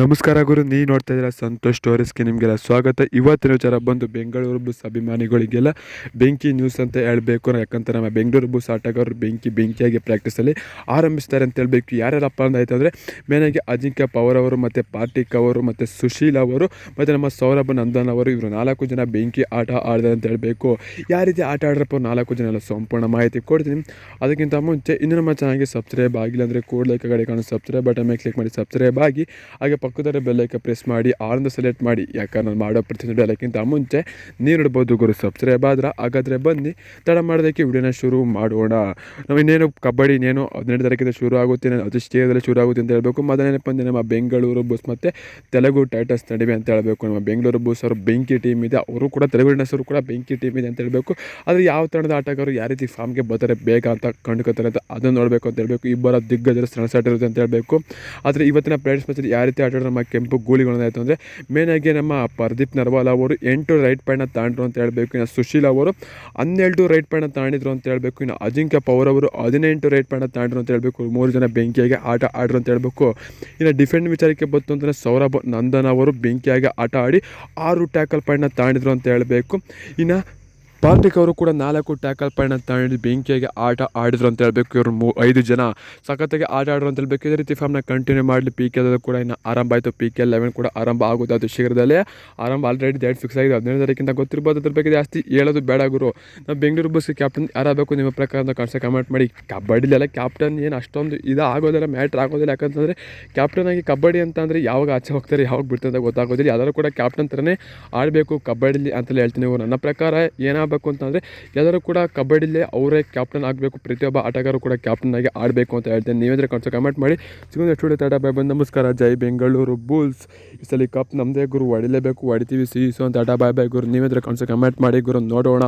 ನಮಸ್ಕಾರ ಗುರು ನೀ ನೋಡ್ತಾ ಇದ್ದೀರಾ ಸಂತೋಷ್ ಸ್ಟೋರೀಸ್ಗೆ ನಿಮಗೆಲ್ಲ ಸ್ವಾಗತ. ಇವತ್ತಿನ ವಿಚಾರ ಬಂದು ಬೆಂಗಳೂರು ಬುಸ್ ಅಭಿಮಾನಿಗಳಿಗೆಲ್ಲ ಬೆಂಕಿ ನ್ಯೂಸ್ ಅಂತ ಹೇಳಬೇಕು. ಯಾಕಂತ ನಮ್ಮ ಬೆಂಗಳೂರು ಬುಸ್ ಆಟಗಾರರು ಬೆಂಕಿ ಬೆಂಕಿಯಾಗಿ ಪ್ರಾಕ್ಟೀಸಲ್ಲಿ ಆರಂಭಿಸ್ತಾರೆ ಅಂತ ಹೇಳಬೇಕು. ಯಾರೆಲ್ಲಪ್ಪ ಅಂತ ಆಯ್ತಂದರೆ ಮೇನಾಗಿ ಅಜಿಂಕ್ಯ ಪವರ್ ಅವರು ಮತ್ತು ಪಾರ್ಟಿಕ್ ಅವರು ಮತ್ತು ಸುಶೀಲ್ ಅವರು ಮತ್ತು ನಮ್ಮ ಸೌರಭ ನಂದನ್ ಅವರು, ಇವರು ನಾಲ್ಕು ಜನ ಬೆಂಕಿ ಆಟ ಆಡಿದ್ರೆ ಅಂತ ಹೇಳಬೇಕು. ಯಾವ ರೀತಿ ಆಟ ಆಡ್ರಪ್ಪ ನಾಲ್ಕು ಜನ? ಎಲ್ಲ ಸಂಪೂರ್ಣ ಮಾಹಿತಿ ಕೊಡ್ತೀನಿ. ಅದಕ್ಕಿಂತ ಮುಂಚೆ ಇನ್ನು ನಮ್ಮ ಚೆನ್ನಾಗಿ ಸಬ್ಸ್ಕ್ರೈಬ್ ಆಗಿಲ್ಲ ಅಂದರೆ ಕೂಡಲೇ ಕಡೆ ಕಾಣೋ ಸಬ್ಸ್ಕ್ರೈಬ್ ಬಟನ್ ಮೇಲೆ ಕ್ಲಿಕ್ ಮಾಡಿ ಸಬ್ಸ್ಕ್ರೈಬ್ ಆಗಿ ಹಾಗೆ ಪಕ್ಕದಲ್ಲಿ ಬೆಲ್ಲೈಕ ಪ್ರೆಸ್ ಮಾಡಿ ಆಳನ್ನು ಸೆಲೆಕ್ಟ್ ಮಾಡಿ. ಯಾಕಂದ್ರೆ ನಾನು ಮಾಡೋ ಪ್ರತಿಯೊಂದು ಬೆಲ್ಲಕ್ಕಿಂತ ಮುಂಚೆ ನೀವು ನೋಡ್ಬೋದು ಗುರು. ಸಬ್ಸ್ಕ್ರೈಬ್ ಆದ್ರೆ ಹಾಗಾದರೆ ಬನ್ನಿ. ತಡ ಮಾಡೋದಕ್ಕೆ ವಿಡಿಯೋನ ಶುರು ಮಾಡೋಣ. ನಾವು ಇನ್ನೇನು ಕಬಡ್ಡಿ, ಇನ್ನೇನು ಹದಿನೆಂಟು ತಾರೀಕಿಂದ ಶುರು ಆಗುತ್ತೆ ಅದು ಸ್ಟೇಜಲ್ಲಿ ಶುರು ಆಗುತ್ತೆ ಅಂತ ಹೇಳಬೇಕು. ಮೊದಲನೇ ಪಂದ್ಯ ನಮ್ಮ ಬೆಂಗಳೂರು ಬುಸ್ ಮತ್ತು ತೆಲುಗು ಟೈಟಸ್ ನಡುವೆ ಅಂತ ಹೇಳಬೇಕು. ನಮ್ಮ ಬೆಂಗಳೂರು ಬುಸ್ ಅವರು ಬೆಂಕಿ ಟೀಮ್ ಇದೆ. ಅವರು ಕೂಡ ತೆಲುಗು ಹೆಸರು ಕೂಡ ಬೆಂಕಿ ಟೀಮ್ ಇದೆ ಅಂತ ಹೇಳಬೇಕು. ಆದರೆ ಯಾವ ತಂಡದ ಆಟಗಾರರು ಯಾವ ರೀತಿ ಫಾರ್ಮ್ಗೆ ಬರ್ತಾರೆ, ಬೇಗ ಅಂತ ಕಂಡುಕೋತಾರೆ ಅಂತ ಅದನ್ನು ನೋಡಬೇಕು ಅಂತ ಹೇಳಬೇಕು. ಇಬ್ಬರ ದಿಗ್ಗಜರ ಸೆಣಸಾಟ ಇರುತ್ತೆ ಅಂತ ಹೇಳಬೇಕು. ಆದರೆ ಇವತ್ತಿನ ಪ್ಲೇಯರ್ಸ್ ಮ್ಯಾಚಲ್ಲಿ ಯಾವ ರೀತಿ ನಮ್ಮ ಕೆಂಪು ಗೋಲಿಗಳನ್ನಾಯಿತು ಅಂದರೆ ಮೇನಾಗಿ ನಮ್ಮ ಪರ್ದೀಪ್ ನರ್ವಾಲ್ ಅವರು ಎಂಟು ರೈಟ್ ಪಾಯಿಂಟ್ನ ತಾಂಡ್ರು ಅಂತ ಹೇಳಬೇಕು. ಇನ್ನು ಸುಶೀಲ್ ಅವರು ಹನ್ನೆರಡು ರೈಟ್ ಪಾಯಿಂಟ್ನ ತಾಂಡಿದ್ರು ಅಂತ ಹೇಳಬೇಕು. ಇನ್ನು ಅಜಿಂಕ್ಯ ಪವರ್ ಅವರು ಹದಿನೆಂಟು ರೈಟ್ ಪಾಯಿಂಟ್ನ ತಾಂಡ್ರು ಅಂತ ಹೇಳಬೇಕು. ಮೂರು ಜನ ಬೆಂಕಿಯಾಗಿ ಆಟ ಆಡ್ರು ಅಂತ ಹೇಳಬೇಕು. ಇನ್ನು ಡಿಫೆಂಡ್ ವಿಚಾರಕ್ಕೆ ಬಂತು ಅಂದರೆ ಸೌರಭ್ ನಂದನ್ ಅವರು ಬೆಂಕಿಯಾಗಿ ಆಟ ಆಡಿ ಆರು ಟ್ಯಾಕಲ್ ಪಾಯಿಂಟ್ನ ತಾಂಡಿದ್ರು ಅಂತ ಹೇಳಬೇಕು. ಇನ್ನು ಪಾರ್ಟಿಕ್ ಅವರು ಕೂಡ ನಾಲ್ಕು ಟ್ಯಾಕಲ್ ಪಾಯಿಂಟ್ ತಾಂಡಿ ಬೆಂಕಿಯಾಗಿ ಆಟ ಆಡಿದ್ರು ಅಂತ ಹೇಳಬೇಕು. ಇವರು ಮೂ ಐದು ಜನ ಸಖತ್ತಾಗಿ ಆಟ ಆಡಿದ್ರು ಅಂತ ಹೇಳಬೇಕು. ಇದೇ ರೀತಿ ಫಾರ್ಮ್ನ ಕಂಟಿನ್ಯೂ ಮಾಡಲಿ. ಪಿ ಕೆ ಕೂಡ ಇನ್ನು ಆರಂಭ ಆಯಿತು. ಪಿ ಕೆ ಲೆವೆನ್ ಕೂಡ ಆರಂಭ ಆಗುತ್ತೆ ಅದು ಶೀಘ್ರದಲ್ಲೇ. ಆರಂಭ ಆಲ್ರೆಡಿ ಡೇಟ್ ಫಿಕ್ಸ್ ಆಗಿದೆ. ಹದಿನೈದು ತಾರೀಕಿಂತ ಗೊತ್ತಿರ್ಬೋದು. ಅದ್ರ ಬಗ್ಗೆ ಜಾಸ್ತಿ ಹೇಳೋದು ಬೇಡ ಗುರು. ನಾವು ಬೆಂಗಳೂರು ಬಸ್ ಕ್ಯಾಪ್ಟನ್ ಯಾರಾಗಬೇಕು ನಿಮ್ಮ ಪ್ರಕಾರ ಅಂತ ಕಮೆಂಟ್ ಮಾಡಿ. ಕಬಡ್ಡಿಲೆಲ್ಲ ಕ್ಯಾಪ್ಟನ್ ಏನು ಅಷ್ಟೊಂದು ಇದು ಆಗೋದಿಲ್ಲ ಮ್ಯಾಟ್ರ್ ಆಗೋದಿಲ್ಲ. ಯಾಕಂತಂದರೆ ಕ್ಯಾಪ್ಟನ್ ಆಗಿ ಕಬಡ್ಡಿ ಅಂತಂದರೆ ಯಾವಾಗ ಆಚೆ ಹೋಗ್ತಾರೆ, ಯಾವಾಗ ಬಿಡ್ತಾರೆ ಅಂತ ಗೊತ್ತಾಗೋದಿಲ್ಲ. ಯಾರು ಕೂಡ ಕ್ಯಾಪ್ಟನ್ ಥರನೇ ಆಡಬೇಕು ಕಬಡ್ಡಿಲಿ ಅಂತಲೇ ಹೇಳ್ತೀನಿ. ನನ್ನ ಪ್ರಕಾರ ಏನಾಗಬೇಕು ಅಂತಂದರೆ ಎಲ್ಲರೂ ಕೂಡ ಕಬಡ್ಡಿಲೇ ಅವರೇ ಕ್ಯಾಪ್ಟನ್ ಆಗಬೇಕು. ಪ್ರತಿಯೊಬ್ಬ ಆಟಗಾರರು ಕೂಡ ಕ್ಯಾಪ್ಟನ್ ಆಗಿ ಆಡಬೇಕು ಅಂತ ಹೇಳ್ತೇನೆ. ನೀವೇಂದ್ರೆ ಕಾಣಿಸ್ ಕಮೆಂಟ್ ಮಾಡಿ. ಸಿಗೋದು ಸ್ಟುಡಿಯೋ ತಾಟ ಬಾಯ್ ಬಂದು ನಮಸ್ಕಾರ. ಜೈ ಬೆಂಗಳೂರು ಬುಲ್ಸ್. ಈ ಸಲ ಕಪ್ ನಮ್ಮದೇ ಗುರು. ಹೊಡಿಲೇಬೇಕು ಹೊಡಿತೀವಿ ಸೀಸು ಅಂತ ಆಟ ಬಾಯ್ ಬಾಯ್ ಗುರು. ನೀವೇಂದ್ರೆ ಕಾಣಿಸ್ ಕಮೆಂಟ್ ಮಾಡಿ ಗುರು. ನೋಡೋಣ.